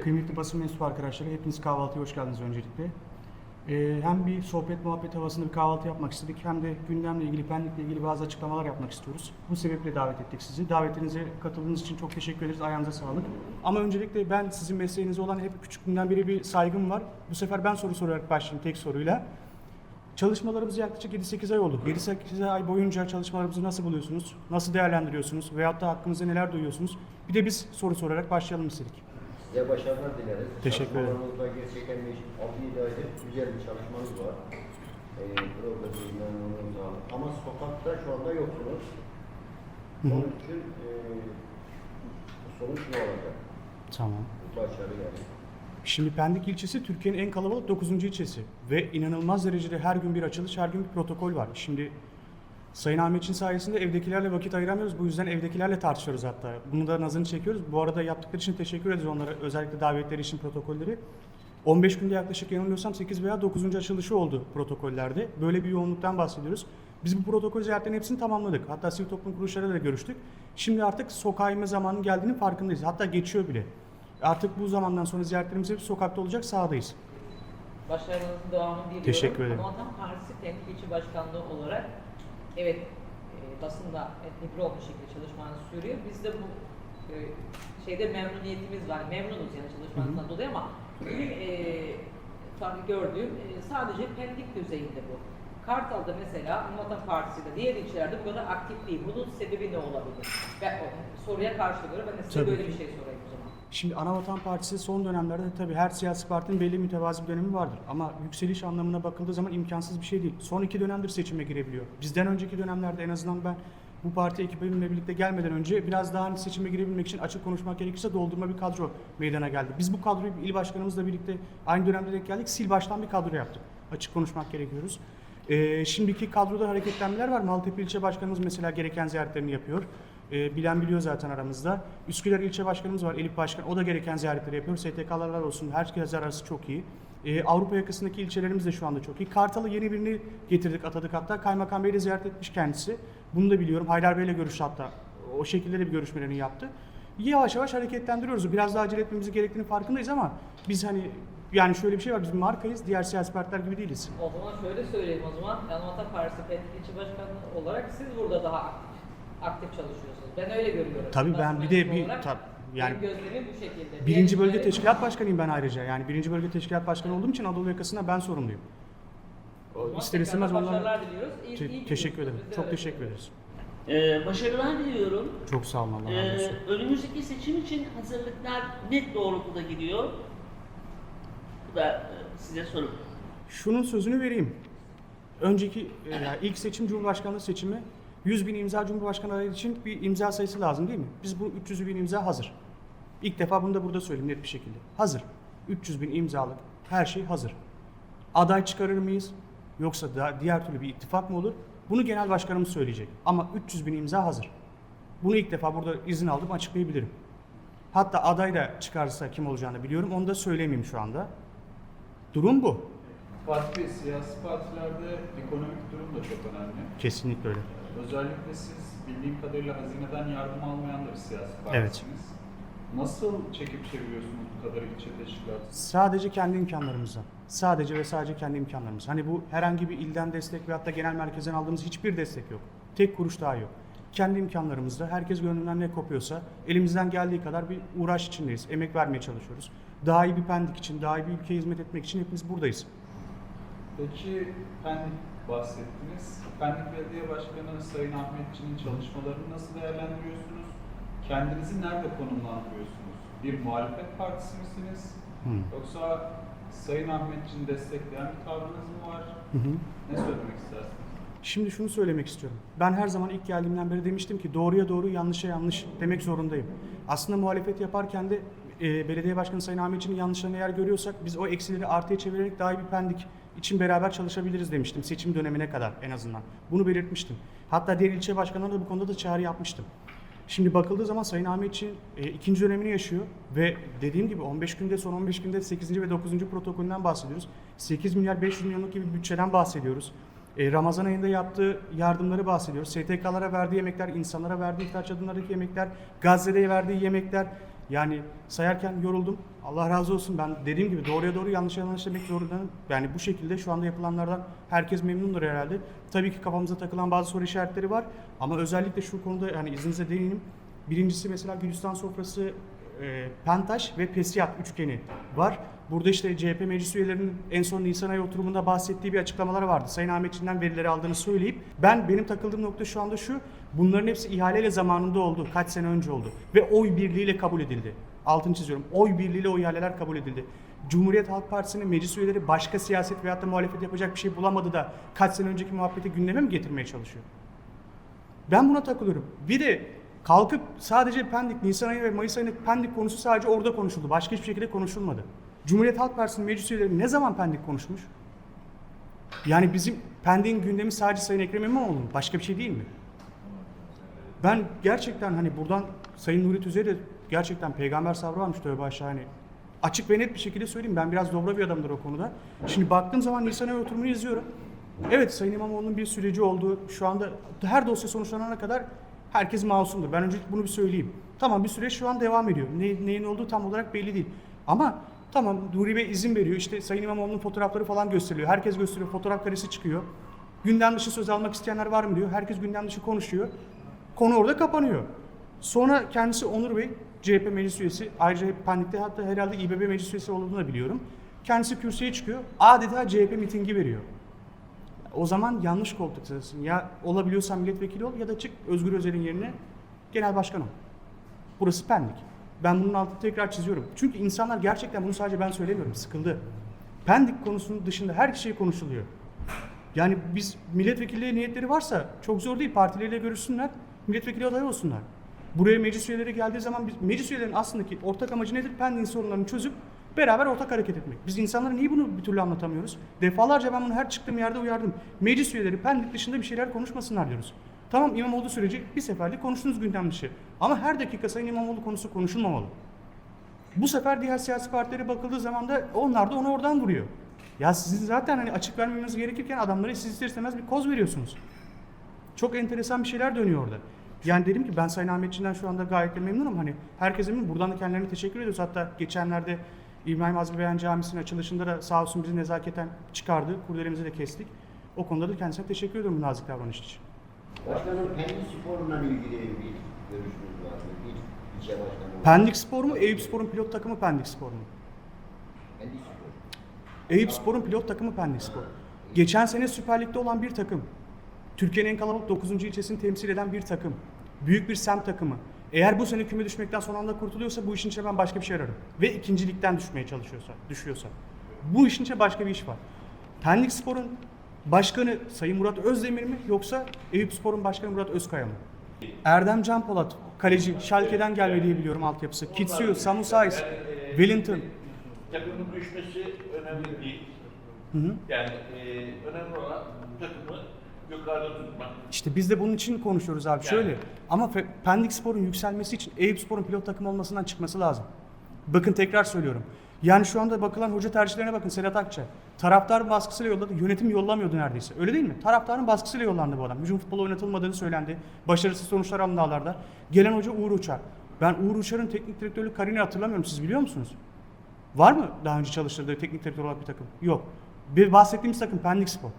Kıymetli basın mensubu arkadaşlar, hepiniz kahvaltıya hoş geldiniz öncelikle. Ee, hem bir sohbet muhabbet havasında bir kahvaltı yapmak istedik hem de gündemle ilgili, pendikle ilgili bazı açıklamalar yapmak istiyoruz. Bu sebeple davet ettik sizi. Davetinize katıldığınız için çok teşekkür ederiz, ayağınıza sağlık. Ama öncelikle ben sizin mesleğinize olan hep küçüklüğümden beri bir saygım var. Bu sefer ben soru sorarak başlayayım tek soruyla. Çalışmalarımız yaklaşık 7-8 ay oldu. 7-8 ay boyunca çalışmalarımızı nasıl buluyorsunuz? Nasıl değerlendiriyorsunuz? Veyahut da hakkınızda neler duyuyorsunuz? Bir de biz soru sorarak başlayalım istedik. Size başarılar dileriz. Teşekkür ederim. Çalışmalarınızda gerçekten bir 6-7 aydır güzel bir çalışmanız var. Ee, Progresifden memnunum sağlık. Ama sokakta şu anda yoksunuz. Onun için e, sonuç ne olacak? Tamam. Başarı yani. Şimdi Pendik ilçesi Türkiye'nin en kalabalık 9. ilçesi ve inanılmaz derecede her gün bir açılış, her gün bir protokol var. Şimdi Sayın Ahmetçin sayesinde evdekilerle vakit ayıramıyoruz. Bu yüzden evdekilerle tartışıyoruz hatta. Bunu da nazını çekiyoruz. Bu arada yaptıkları için teşekkür ederiz onlara. Özellikle davetleri için protokolleri. 15 günde yaklaşık yanılmıyorsam 8 veya 9. açılışı oldu protokollerde. Böyle bir yoğunluktan bahsediyoruz. Biz bu protokol ziyaretlerinin hepsini tamamladık. Hatta sivil toplum kuruluşlarıyla da görüştük. Şimdi artık sokağa inme zamanının geldiğinin farkındayız. Hatta geçiyor bile. Artık bu zamandan sonra ziyaretlerimiz hep sokakta olacak, sahadayız. Başarınızın devamını diliyorum. Teşekkür ederim. Ama Partisi Temsil İlçe Başkanlığı olarak evet e, basında etnik bir şekilde çalışmanız sürüyor. Biz de bu e, şeyde memnuniyetimiz var. Memnunuz yani çalışmanızdan dolayı ama benim e, tabii gördüğüm e, sadece pendik düzeyinde bu. Kartal'da mesela Vatan Partisi'de diğer ilçelerde bu kadar aktif değil. Bunun sebebi ne olabilir? O soruya veriyorum. Ben de size Tabii böyle bir şey sorayım o zaman. Şimdi Anavatan Partisi son dönemlerde tabii her siyasi partinin belli mütevazi bir dönemi vardır. Ama yükseliş anlamına bakıldığı zaman imkansız bir şey değil. Son iki dönemdir seçime girebiliyor. Bizden önceki dönemlerde en azından ben bu parti ekibimle birlikte gelmeden önce biraz daha hani seçime girebilmek için açık konuşmak gerekirse doldurma bir kadro meydana geldi. Biz bu kadroyu il başkanımızla birlikte aynı dönemde denk geldik. Sil baştan bir kadro yaptık. Açık konuşmak gerekiyoruz. Ee, şimdiki kadroda hareketlenmeler var. Maltepe ilçe başkanımız mesela gereken ziyaretlerini yapıyor. Ee, bilen biliyor zaten aramızda. Üsküdar ilçe başkanımız var Elif Başkan. O da gereken ziyaretleri yapıyor. STK'larlar olsun. Herkes arası çok iyi. Ee, Avrupa yakasındaki ilçelerimiz de şu anda çok iyi. Kartal'a yeni birini getirdik atadık hatta. Kaymakam Bey de ziyaret etmiş kendisi. Bunu da biliyorum. Haydar Bey'le görüştü hatta. O şekilde de bir görüşmelerini yaptı. Yavaş yavaş hareketlendiriyoruz. Biraz daha acele etmemiz gerektiğini farkındayız ama biz hani yani şöyle bir şey var. Biz markayız. Diğer siyasi partiler gibi değiliz. O zaman şöyle söyleyeyim o zaman. Yanvatan Partisi Pendik İlçe Başkanı olarak siz burada daha aktif, aktif çalışıyorsunuz. Ben öyle görüyorum. Tabii ben bir de bir tab- yani benim gözlemim bu şekilde. Birinci bölge teşkilat başkanıyım ben ayrıca. Yani birinci bölge teşkilat başkanı olduğum için Anadolu yakasında ben sorumluyum. İster istemez ondan Başarılar diliyoruz. İyi, Te- teşekkür ederim. Biz de Çok öyle teşekkür ederiz. Ee, başarılar diliyorum. Çok sağ olun Allah razı Ee, olsun. önümüzdeki seçim için hazırlıklar net doğrultuda gidiyor. Bu da e, size sorum. Şunun sözünü vereyim. Önceki e, yani ilk seçim Cumhurbaşkanlığı seçimi 100 bin imza Cumhurbaşkanı adayı için bir imza sayısı lazım değil mi? Biz bu 300 bin imza hazır. İlk defa bunu da burada söyleyeyim net bir şekilde. Hazır. 300 bin imzalık her şey hazır. Aday çıkarır mıyız? Yoksa da diğer türlü bir ittifak mı olur? Bunu genel başkanımız söyleyecek. Ama 300 bin imza hazır. Bunu ilk defa burada izin aldım açıklayabilirim. Hatta aday da çıkarsa kim olacağını biliyorum. Onu da söylemeyeyim şu anda. Durum bu. Bey, siyasi partilerde ekonomik durum da çok önemli. Kesinlikle öyle. Özellikle siz bildiğim kadarıyla hazineden yardım almayan da bir siyasi Evet. partisiniz. Nasıl çekip çeviriyorsunuz bu kadar ilçe teşkilatı? Sadece kendi imkanlarımızla. Sadece ve sadece kendi imkanlarımız. Hani bu herhangi bir ilden destek veyahut da genel merkezden aldığımız hiçbir destek yok. Tek kuruş daha yok. Kendi imkanlarımızla herkes gönlünden ne kopuyorsa elimizden geldiği kadar bir uğraş içindeyiz. Emek vermeye çalışıyoruz. Daha iyi bir pendik için, daha iyi bir ülkeye hizmet etmek için hepimiz buradayız. Peki Pendik bahsettiniz. Pendik Belediye Başkanı Sayın Ahmetçi'nin çalışmalarını nasıl değerlendiriyorsunuz? Kendinizi nerede konumlandırıyorsunuz? Bir muhalefet partisi misiniz? Hı. Yoksa Sayın Ahmetçi'ni destekleyen bir tavrınız mı var? Hı hı. Ne söylemek istersiniz? Şimdi şunu söylemek istiyorum. Ben her zaman ilk geldiğimden beri demiştim ki doğruya doğru yanlışa yanlış demek zorundayım. Aslında muhalefet yaparken de e, belediye başkanı Sayın Ahmetçi'nin yanlışlarını eğer görüyorsak biz o eksileri artıya çevirerek daha iyi bir pendik için beraber çalışabiliriz demiştim seçim dönemine kadar en azından. Bunu belirtmiştim. Hatta diğer ilçe başkanlarına da bu konuda da çağrı yapmıştım. Şimdi bakıldığı zaman Sayın Ahmetçi e, ikinci dönemini yaşıyor ve dediğim gibi 15 günde son 15 günde 8. ve 9. protokolünden bahsediyoruz. 8 milyar 500 milyonluk gibi bütçeden bahsediyoruz. E, Ramazan ayında yaptığı yardımları bahsediyoruz. STK'lara verdiği yemekler, insanlara verdiği ihtiyaç adımlarındaki yemekler, Gazze'de verdiği yemekler. Yani sayarken yoruldum. Allah razı olsun. Ben dediğim gibi doğruya doğru yanlış yanlış demek zorundayım. Yani bu şekilde şu anda yapılanlardan herkes memnundur herhalde. Tabii ki kafamıza takılan bazı soru işaretleri var. Ama özellikle şu konuda yani izninizle değineyim. Birincisi mesela Gülistan sofrası e, Pentaş ve Pesiyat üçgeni var. Burada işte CHP meclis üyelerinin en son Nisan ayı oturumunda bahsettiği bir açıklamalar vardı. Sayın Ahmetçi'nden verileri aldığını söyleyip ben benim takıldığım nokta şu anda şu. Bunların hepsi ihaleyle zamanında oldu. Kaç sene önce oldu. Ve oy birliğiyle kabul edildi. Altını çiziyorum. Oy birliğiyle o ihaleler kabul edildi. Cumhuriyet Halk Partisi'nin meclis üyeleri başka siyaset veyahut da muhalefet yapacak bir şey bulamadı da kaç sene önceki muhabbeti gündeme mi getirmeye çalışıyor? Ben buna takılıyorum. Bir de kalkıp sadece Pendik, Nisan ayı ve Mayıs ayında Pendik konusu sadece orada konuşuldu. Başka hiçbir şekilde konuşulmadı. Cumhuriyet Halk Partisi'nin meclis üyeleri ne zaman Pendik konuşmuş? Yani bizim Pendik'in gündemi sadece Sayın Ekrem İmamoğlu mu? Başka bir şey değil mi? Ben gerçekten hani buradan Sayın Nuri Tüzey'e de gerçekten peygamber sabrı varmış tövbe aşağı hani. Açık ve net bir şekilde söyleyeyim ben biraz dobra bir adamdır o konuda. Şimdi baktığım zaman Nisan ayı oturumunu izliyorum. Evet Sayın İmamoğlu'nun bir süreci oldu. Şu anda her dosya sonuçlanana kadar herkes masumdur. Ben öncelikle bunu bir söyleyeyim. Tamam bir süreç şu an devam ediyor. Ne, neyin olduğu tam olarak belli değil. Ama tamam Nuri Bey izin veriyor. İşte Sayın İmamoğlu'nun fotoğrafları falan gösteriliyor. Herkes gösteriyor. Fotoğraf karesi çıkıyor. Gündem dışı söz almak isteyenler var mı diyor. Herkes gündem dışı konuşuyor. Konu orada kapanıyor. Sonra kendisi Onur Bey, CHP meclis üyesi, ayrıca hep Pendik'te hatta herhalde İBB meclis üyesi olduğunu da biliyorum. Kendisi kürsüye çıkıyor, adeta CHP mitingi veriyor. O zaman yanlış koltuktasın. Ya olabiliyorsan milletvekili ol ya da çık Özgür Özel'in yerine genel başkan ol. Burası Pendik. Ben bunun altını tekrar çiziyorum. Çünkü insanlar gerçekten bunu sadece ben söylemiyorum, sıkıldı. Pendik konusunun dışında her şey konuşuluyor. Yani biz milletvekilliğe niyetleri varsa çok zor değil. Partileriyle görüşsünler, milletvekili adayı olsunlar. Buraya meclis üyeleri geldiği zaman biz, meclis üyelerinin aslında ki ortak amacı nedir? Pending sorunlarını çözüp beraber ortak hareket etmek. Biz insanlara niye bunu bir türlü anlatamıyoruz? Defalarca ben bunu her çıktığım yerde uyardım. Meclis üyeleri Pendik dışında bir şeyler konuşmasınlar diyoruz. Tamam İmamoğlu süreci bir seferlik konuştunuz gündem dışı. Ama her dakika Sayın İmamoğlu konusu konuşulmamalı. Bu sefer diğer siyasi partilere bakıldığı zaman da onlar da onu oradan vuruyor. Ya sizin zaten hani açık vermemeniz gerekirken adamlara siz ister istemez bir koz veriyorsunuz. Çok enteresan bir şeyler dönüyor orada. Yani dedim ki ben Sayın Ahmetçi'nden şu anda gayet de memnunum. Hani herkese memnun. Buradan da kendilerine teşekkür ediyoruz. Hatta geçenlerde İbrahim Azmi Beyan Camisi'nin açılışında da sağ olsun bizi nezaketen çıkardı. Kurdelerimizi de kestik. O konuda da kendisine teşekkür ediyorum bu nazik davranış için. Başkanım Pendik Spor'la ilgili bir görüşünüz var mı? Bir ilçe başkanı. Pendik Spor mu? Eyüp Spor'un pilot takımı Pendik Spor mu? Pendik Spor. Eyüp Spor'un pilot takımı Pendik Spor. Geçen sene Süper Lig'de olan bir takım. Türkiye'nin en kalabalık 9. ilçesini temsil eden bir takım. Büyük bir semt takımı. Eğer bu sene küme düşmekten son anda kurtuluyorsa bu işin içine ben başka bir şey ararım. Ve ikincilikten düşmeye çalışıyorsa, düşüyorsa. Bu işin içine başka bir iş var. Pendik Spor'un başkanı Sayın Murat Özdemir mi yoksa Eyüp Spor'un başkanı Murat Özkaya mı? Erdem Can Polat, kaleci, Schalke'den gelme diye biliyorum altyapısı. Kitsuyu, Samu Saiz, Wellington. Takımın düşmesi önemli değil. Hı hı. Yani e, önemli olan takımı yukarıda tutmak. İşte biz de bunun için konuşuyoruz abi. Yani. Şöyle ama Pendik Spor'un yükselmesi için Eyüp Spor'un pilot takım olmasından çıkması lazım. Bakın tekrar söylüyorum. Yani şu anda bakılan hoca tercihlerine bakın Sedat Akça. Taraftar baskısıyla yolladı. Yönetim yollamıyordu neredeyse. Öyle değil mi? Taraftarın baskısıyla yollandı bu adam. Hücum futbolu oynatılmadığını söylendi. Başarısız sonuçlar alındı ağlarda. Gelen hoca Uğur Uçar. Ben Uğur Uçar'ın teknik direktörlük kariyerini hatırlamıyorum. Siz biliyor musunuz? Var mı daha önce çalıştırdığı teknik direktör olarak bir takım? Yok. Bir bahsettiğimiz takım Pendik Spor.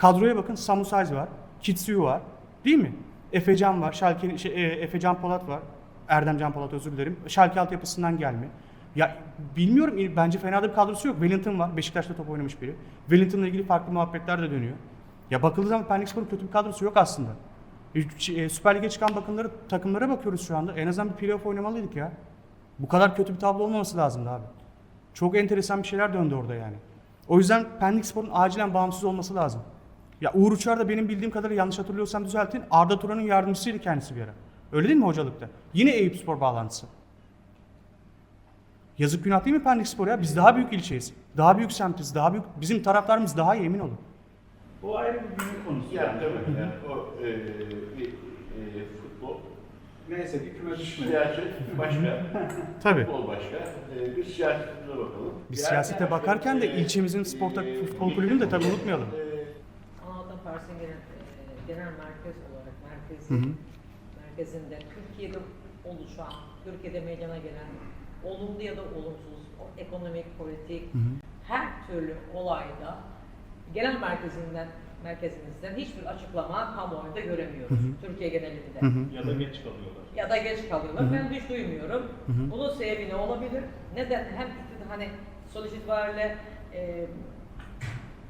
Kadroya bakın Samu Saiz var, Kitsuyu var. Değil mi? Efecan var, Şalke, şey, e, Efecan Polat var. Erdem Can Polat özür dilerim. Şalke altyapısından gelme. Ya bilmiyorum bence fena da bir kadrosu yok. Wellington var. Beşiktaş'ta top oynamış biri. Wellington'la ilgili farklı muhabbetler de dönüyor. Ya bakıldığı zaman Pendik Spor'un kötü bir kadrosu yok aslında. E, e, Süper Lig'e çıkan bakımları, takımlara bakıyoruz şu anda. En azından bir playoff oynamalıydık ya. Bu kadar kötü bir tablo olmaması lazımdı abi. Çok enteresan bir şeyler döndü orada yani. O yüzden Pendik Spor'un acilen bağımsız olması lazım. Ya Uğur Uçar da benim bildiğim kadarıyla yanlış hatırlıyorsam düzeltin. Arda Turan'ın yardımcısıydı kendisi bir ara. Öyle değil mi hocalıkta? Yine Eyüp Spor bağlantısı. Yazık günah değil mi Pendik Spor ya? Biz daha büyük ilçeyiz. Daha büyük semtiz. Daha büyük. Bizim taraftarımız daha iyi emin olun. Bu ayrı bir günün konusu. Yani tabii yani o e, bir e, futbol, Neyse ki küme düşmedi. siyaset başka, Tabii. futbol başka. E, bir siyasetine bakalım. Biz siyasete bakarken de E, ilçemizin spor tak- futbol kulübünü de tabii unutmayalım. E, Anadolu Partisi'nin genel, e, genel merkez olarak Hı merkezin, hı. merkezinde Türkiye'de oluşan, Türkiye'de meydana gelen olumlu ya da olumsuz ekonomik, politik Hı hı. her türlü olayda genel merkezinden merkezimizden hiçbir açıklama kamuoyunda göremiyoruz. Hı hı. Türkiye genelinde. Hı hı. Ya da geç kalıyorlar. Ya da geç kalıyorlar. Hı hı. Ben hiç duymuyorum. Hı hı. Bunun sebebi ne olabilir? Neden? Hem hani sonuç itibariyle e,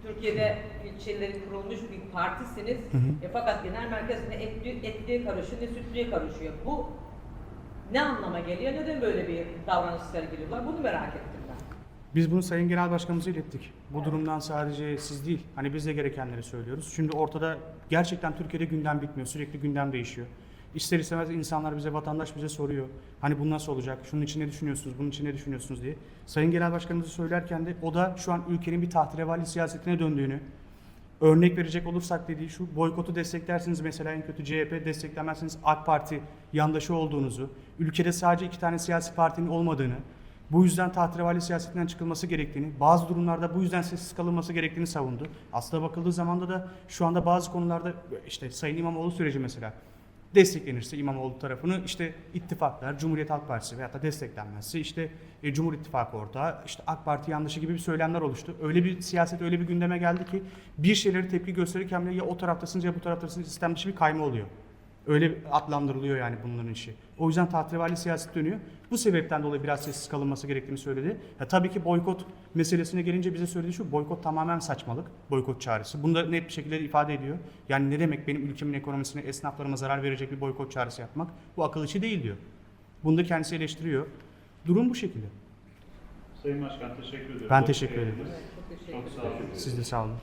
Türkiye'de ilçeleri kurulmuş bir partisiniz. Hı hı. E, fakat genel merkezinde etli, etliye karışıyor, ne sütlüye karışıyor. Bu ne anlama geliyor? Neden böyle bir davranış sergiliyorlar? Bunu merak ettim ben. Biz bunu Sayın Genel Başkanımıza ilettik. Bu durumdan sadece siz değil, hani biz de gerekenleri söylüyoruz. Şimdi ortada gerçekten Türkiye'de gündem bitmiyor, sürekli gündem değişiyor. İster istemez insanlar bize, vatandaş bize soruyor. Hani bu nasıl olacak, şunun için ne düşünüyorsunuz, bunun için ne düşünüyorsunuz diye. Sayın Genel Başkanımıza söylerken de o da şu an ülkenin bir tahterevali siyasetine döndüğünü, Örnek verecek olursak dediği şu, boykotu desteklersiniz mesela en kötü CHP, desteklemezsiniz AK Parti yandaşı olduğunuzu, ülkede sadece iki tane siyasi partinin olmadığını, bu yüzden tahterevali siyasetinden çıkılması gerektiğini, bazı durumlarda bu yüzden sessiz kalınması gerektiğini savundu. Aslında bakıldığı zaman da şu anda bazı konularda işte Sayın İmamoğlu süreci mesela desteklenirse İmamoğlu tarafını işte ittifaklar, Cumhuriyet Halk Partisi veyahut da desteklenmezse işte e, Cumhur İttifakı ortağı, işte AK Parti yanlışı gibi bir söylemler oluştu. Öyle bir siyaset öyle bir gündeme geldi ki bir şeyleri tepki gösterirken bile ya o taraftasınız ya bu taraftasınız sistem dışı bir kayma oluyor. Öyle adlandırılıyor yani bunların işi. O yüzden tahterevali siyaset dönüyor. Bu sebepten dolayı biraz sessiz kalınması gerektiğini söyledi. Ya tabii ki boykot meselesine gelince bize söylediği şu boykot tamamen saçmalık. Boykot çağrısı. Bunu da net bir şekilde ifade ediyor. Yani ne demek benim ülkemin ekonomisine, esnaflarıma zarar verecek bir boykot çağrısı yapmak? Bu akıl işi değil diyor. Bunu da kendisi eleştiriyor. Durum bu şekilde. Sayın Başkan teşekkür ederim. Ben teşekkür ederim. Çok sağ olun. Siz de sağ olun.